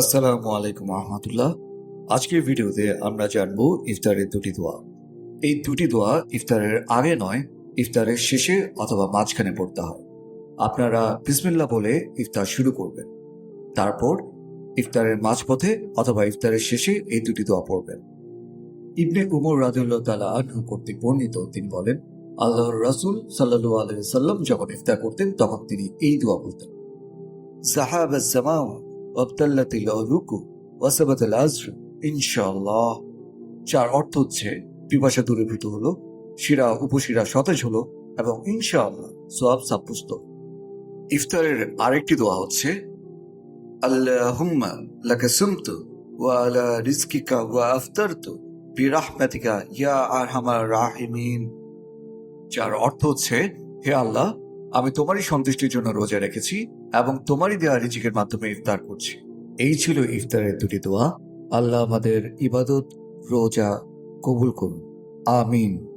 আসসালামু আলাইকুম রহমতুল্লাহ আজকের ভিডিওতে আমরা জানব ইফতারের দুটি দোয়া। এই দুটি দোয়া ইফতারের আগে নয়, ইফতারের শেষে অথবা মাঝখানে পড়তে হয়। আপনারা বিসমিল্লা বলে ইফতার শুরু করবেন। তারপর ইফতারের মাঝপথে অথবা ইফতারের শেষে এই দুটি দোয়া পড়বেন। ইবনে উমর রাজুল্লাহ তালা আনহু কর্তৃক বর্ণিত তিনি বলেন, আল্লাহর রাসুল সাল্লাহ আলহিসাল্লাম যখন ইফতার করতেন, তখন তিনি এই দোয়া বলতেন সাহাব জামাও অবতাল্লাত রুকু ওয়াসাবাত আজর ইনশাল্লাহ চার অর্থ হচ্ছে, পিপাসা দূরীভূত হলো, শিরা উপশিরা সতেজ হলো এবং ইনশাআল্লাহ সোয়াব সাপুস্ত ইফতারের আরেকটি দোয়া হচ্ছে, আল্লাহুম্মা লাকা সুমতু ওয়া আলা রিজকিকা ওয়া আফতারতু বিরাহমাতিকা ইয়া আরহামার রাহিমিন। যার অর্থ হচ্ছে, হে আল্লাহ, আমি তোমারই সন্তুষ্টির জন্য রোজা রেখেছি এবং তোমারই দেওয়া রিজিকের মাধ্যমে ইফতার করছি। এই ছিল ইফতারের দুটি দোয়া। আল্লাহ আমাদের ইবাদত, রোজা কবুল করুন। আমিন।